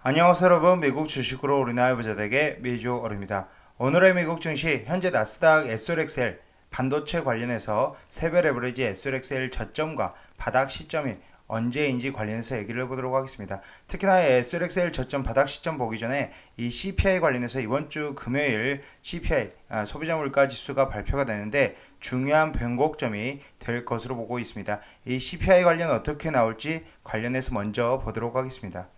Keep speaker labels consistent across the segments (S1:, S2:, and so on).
S1: 안녕하세요 여러분 미국 주식으로 우리나라 부자에게 미주 어릅니다. 오늘의 미국 증시 현재 나스닥 SRXL 반도체 관련해서 세배 레버리지 SRXL 저점과 바닥 시점이 언제인지 관련해서 얘기를 해보도록 하겠습니다. 특히나 SRXL 저점 바닥 시점 보기 전에 이 CPI 관련해서 이번 주 금요일 CPI 아, 소비자 물가 지수가 발표가 되는데 중요한 변곡점이 될 것으로 보고 있습니다. 이 CPI 관련 어떻게 나올지 관련해서 먼저 보도록 하겠습니다.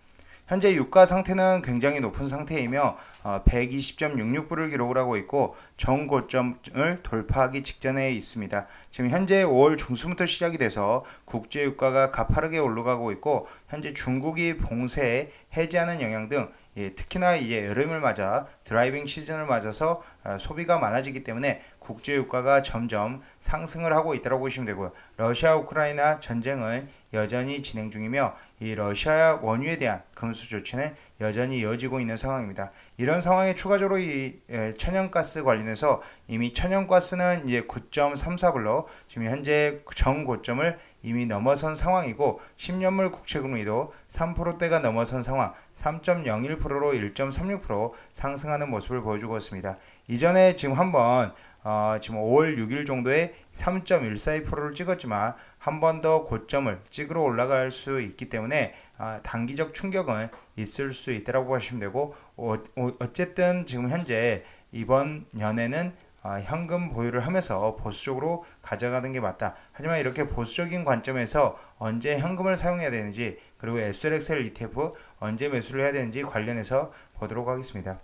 S1: 현재 유가 상태는 굉장히 높은 상태이며 어, 120.66불을 기록을 하고 있고 정고점을 돌파하기 직전에 있습니다. 지금 현재 5월 중순부터 시작이 돼서 국제 유가가 가파르게 올라가고 있고 현재 중국이 봉쇄 해제하는 영향 등 예, 특히나 이제 여름을 맞아 드라이빙 시즌을 맞아서 아, 소비가 많아지기 때문에 국제 유가가 점점 상승을 하고 있다고 보시면 되고요. 러시아 우크라이나 전쟁은 여전히 진행 중이며 이 러시아 원유에 대한 금수 조치는 여전히 이어지고 있는 상황입니다. 이런 상황에 추가적으로 이 예, 천연가스 관련해서 이미 천연가스는 이제 9.34불로 지금 현재 정고점을 이미 넘어선 상황이고 10년물 국채금리도 3%대가 넘어선 상황 3.01%로 1.36% 상승하는 모습을 보여주고 있습니다. 이전에 지금 한번 어, 지금 5월 6일 정도에 3.142%를 찍었지만 한 번 더 고점을 찍으러 올라갈 수 있기 때문에 아, 단기적 충격은 있을 수 있다고 하시면 되고 어, 어쨌든 지금 현재 이번 연에는 아, 현금 보유를 하면서 보수적으로 가져가는 게 맞다. 하지만 이렇게 보수적인 관점에서 언제 현금을 사용해야 되는지 그리고 SLXL ETF 언제 매수를 해야 되는지 관련해서 보도록 하겠습니다.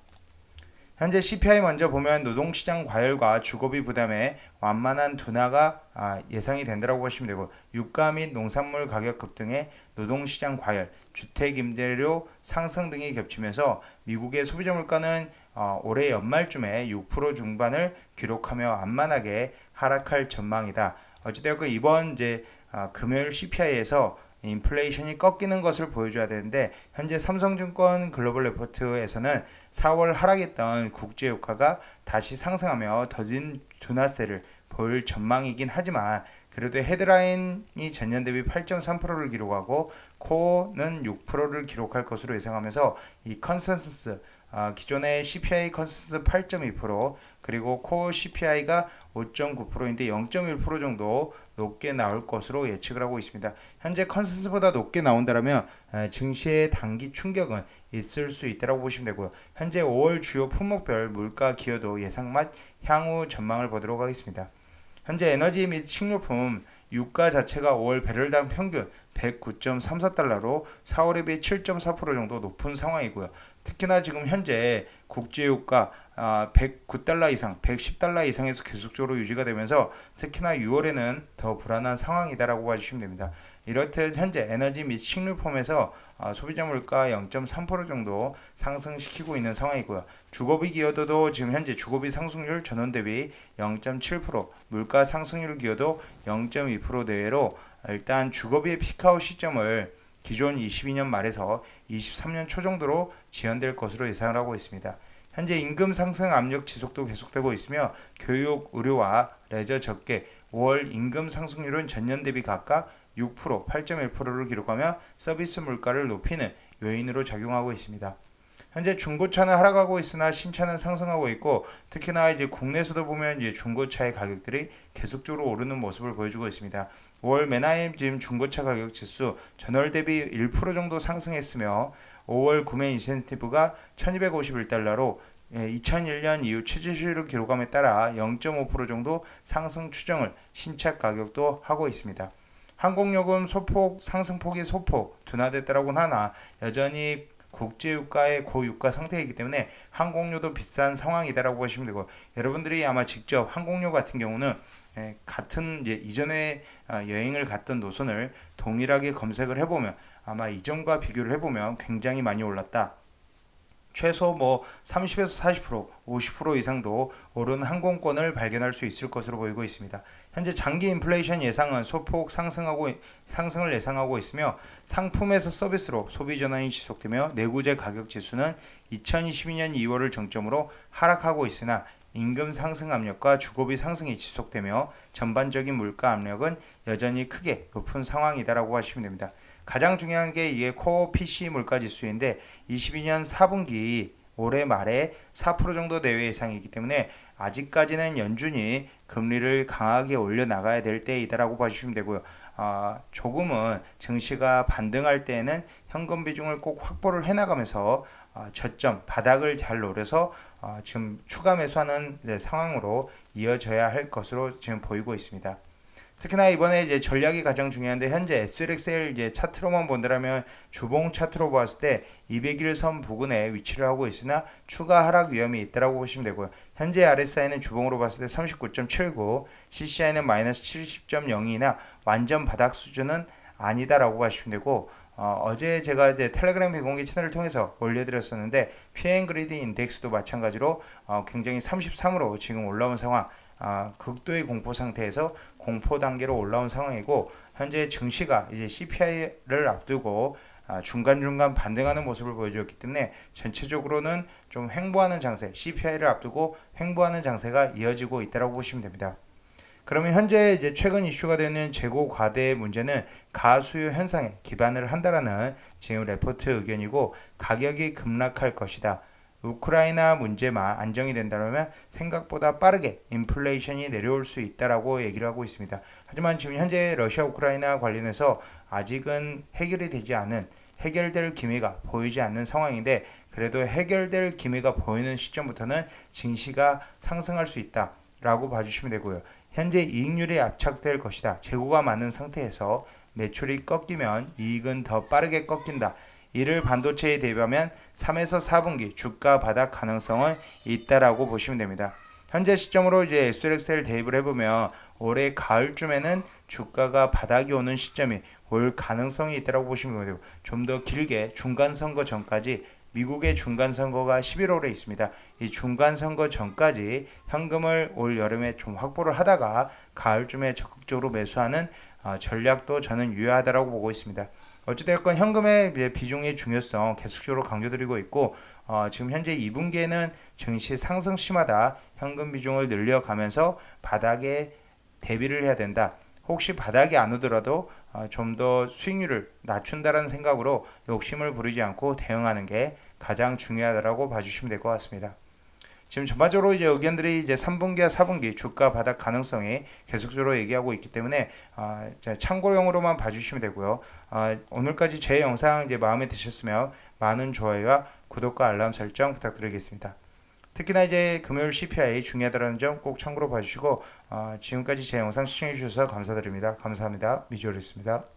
S1: 현재 CPI 먼저 보면 노동시장 과열과 주거비 부담에 완만한 둔화가 아, 예상이 된다고 보시면 되고 유가 및 농산물 가격 급등에 노동시장 과열, 주택 임대료 상승 등이 겹치면서 미국의 소비자 물가는 어, 올해 연말쯤에 6% 중반을 기록하며 안만하게 하락할 전망이다. 어찌되었건 이번 이제 아, 금요일 CPI에서 인플레이션이 꺾이는 것을 보여줘야 되는데 현재 삼성증권 글로벌 레포트에서는 4월 하락했던 국제 유가가 다시 상승하며 더딘 둔화세를 보일 전망이긴 하지만 그래도 헤드라인이 전년 대비 8.3%를 기록하고 코어는 6%를 기록할 것으로 예상하면서 이 컨센서스 아, 기존의 CPI 컨센서스 8.2% 그리고 코어 CPI가 5.9%인데 0.1% 정도 높게 나올 것으로 예측을 하고 있습니다. 현재 컨센서스보다 높게 나온다면 증시의 단기 충격은 있을 수 있다고 보시면 되고요. 현재 5월 주요 품목별 물가 기여도 예상 및 향후 전망을 보도록 하겠습니다. 현재 에너지 및 식료품 유가 자체가 5월 배럴당 평균 109.34달러로 4월에 비해 7.4% 정도 높은 상황이고요. 특히나 지금 현재 국제유가 109달러 아, 이상, 110달러 이상에서 계속적으로 유지가 되면서 특히나 6월에는 더 불안한 상황이다라고 봐주시면 됩니다. 이렇듯 현재 에너지 및 식료품에서 아, 소비자 물가 0.3% 정도 상승시키고 있는 상황이고요. 주거비 기여도도 지금 현재 주거비 상승률 전원 대비 0.7%, 물가 상승률 기여도 0.2% 내외로 일단 주거비의 피크아웃 시점을 기존 22년 말에서 23년 초 정도로 지연될 것으로 예상을 하고 있습니다. 현재 임금 상승 압력 지속도 계속되고 있으며 교육, 의료와 레저 적게 5월 임금 상승률은 전년 대비 각각 6%, 8.1%를 기록하며 서비스 물가를 높이는 요인으로 작용하고 있습니다. 현재 중고차는 하락하고 있으나 신차는 상승하고 있고 특히나 이제 국내에서도 보면 이제 중고차의 가격들이 계속적으로 오르는 모습을 보여주고 있습니다. 5월 맨하임 지금 중고차 가격 지수 전월 대비 1% 정도 상승했으며 5월 구매 인센티브가 1251달러로 2001년 이후 최저시를 기록함에 따라 0.5% 정도 상승 추정을 신차 가격도 하고 있습니다. 항공요금 소폭 상승폭이 소폭 둔화됐다고는 하나 여전히 국제유가의 고유가 상태이기 때문에 항공료도 비싼 상황이다라고 보시면 되고 여러분들이 아마 직접 항공료 같은 경우는 예, 같은 이전에 아, 여행을 갔던 노선을 동일하게 검색을 해보면 아마 이전과 비교를 해보면 굉장히 많이 올랐다. 최소 뭐 30에서 40%, 50% 이상도 오른 항공권을 발견할 수 있을 것으로 보이고 있습니다. 현재 장기 인플레이션 예상은 소폭 상승하고 상승을 예상하고 있으며 상품에서 서비스로 소비 전환이 지속되며 내구재 가격 지수는 2022년 2월을 정점으로 하락하고 있으나 임금 상승 압력과 주거비 상승이 지속되며 전반적인 물가 압력은 여전히 크게 높은 상황이다라고 하시면 됩니다. 가장 중요한 게 이게 코어 PC 물가 지수인데 22년 4분기 올해 말에 4% 정도 내외 예상이기 때문에 아직까지는 연준이 금리를 강하게 올려 나가야 될 때이다라고 봐주시면 되고요. 아, 조금은 증시가 반등할 때에는 현금 비중을 꼭 확보를 해나가면서 아, 저점 바닥을 잘 노려서 아, 지금 추가 매수하는 상황으로 이어져야 할 것으로 지금 보이고 있습니다. 특히나 이번에 이제 전략이 가장 중요한데 현재 SLXL 이제 차트로만 본다면 주봉 차트로 보았을 때 200일 선 부근에 위치를 하고 있으나 추가 하락 위험이 있다라고 보시면 되고요. 현재 RSI는 주봉으로 봤을 때 39.79, CCI는 마이너스 70.02나 완전 바닥 수준은 아니다라고 봐주시면 되고 어, 제 제가 이제 텔레그램 비공개 채널을 통해서 올려드렸었는데 피행 그리드 인덱스도 마찬가지로 어, 굉장히 33으로 지금 올라온 상황 아, 극도의 공포 상태에서 공포 단계로 올라온 상황이고 현재 증시가 이제 CPI를 앞두고 아, 중간중간 반등하는 모습을 보여주었기 때문에 전체적으로는 좀 횡보하는 장세, CPI를 앞두고 횡보하는 장세가 이어지고 있다고 보시면 됩니다. 그러면 현재 이제 최근 이슈가 되는 재고 과대의 문제는 가수요 현상에 기반을 한다라는 지금 레포트 의견이고 가격이 급락할 것이다. 우크라이나 문제만 안정이 된다면 생각보다 빠르게 인플레이션이 내려올 수 있다라고 얘기를 하고 있습니다. 하지만 지금 현재 러시아 우크라이나 관련해서 아직은 해결이 되지 않은 해결될 기미가 보이지 않는 상황인데 그래도 해결될 기미가 보이는 시점부터는 증시가 상승할 수 있다 라고 봐주시면 되고요. 현재 이익률이 압착될 것이다. 재고가 많은 상태에서 매출이 꺾이면 이익은 더 빠르게 꺾인다. 이를 반도체에 대비하면 3에서 4분기 주가 바닥 가능성은 있다라고 보시면 됩니다. 현재 시점으로 이제 SLX를 대입을 해보면 올해 가을쯤에는 주가가 바닥이 오는 시점이 올 가능성이 있다라고 보시면 되고 좀 더 길게 중간 선거 전까지 미국의 중간 선거가 11월에 있습니다. 이 중간 선거 전까지 현금을 올 여름에 좀 확보를 하다가 가을쯤에 적극적으로 매수하는 어, 전략도 저는 유효하다라고 보고 있습니다. 어찌되었건 현금의 비중의 중요성 계속적으로 강조드리고 있고 어, 지금 현재 2분기에는 증시 상승 심하다 현금 비중을 늘려가면서 바닥에 대비를 해야 된다. 혹시 바닥이 안 오더라도 어, 좀더 수익률을 낮춘다는 생각으로 욕심을 부리지 않고 대응하는 게 가장 중요하다고 봐주시면 될 것 같습니다. 지금 전반적으로 이제 의견들이 이제 3분기와 4분기 주가 바닥 가능성이 계속적으로 얘기하고 있기 때문에 아, 참고용으로만 봐주시면 되고요. 아, 오늘까지 제 영상 이제 마음에 드셨으면 많은 좋아요와 구독과 알람 설정 부탁드리겠습니다. 특히나 이제 금요일 CPI 중요하다는 점 꼭 참고로 봐주시고 아, 지금까지 제 영상 시청해 주셔서 감사드립니다. 감사합니다. 미주얼이었습니다.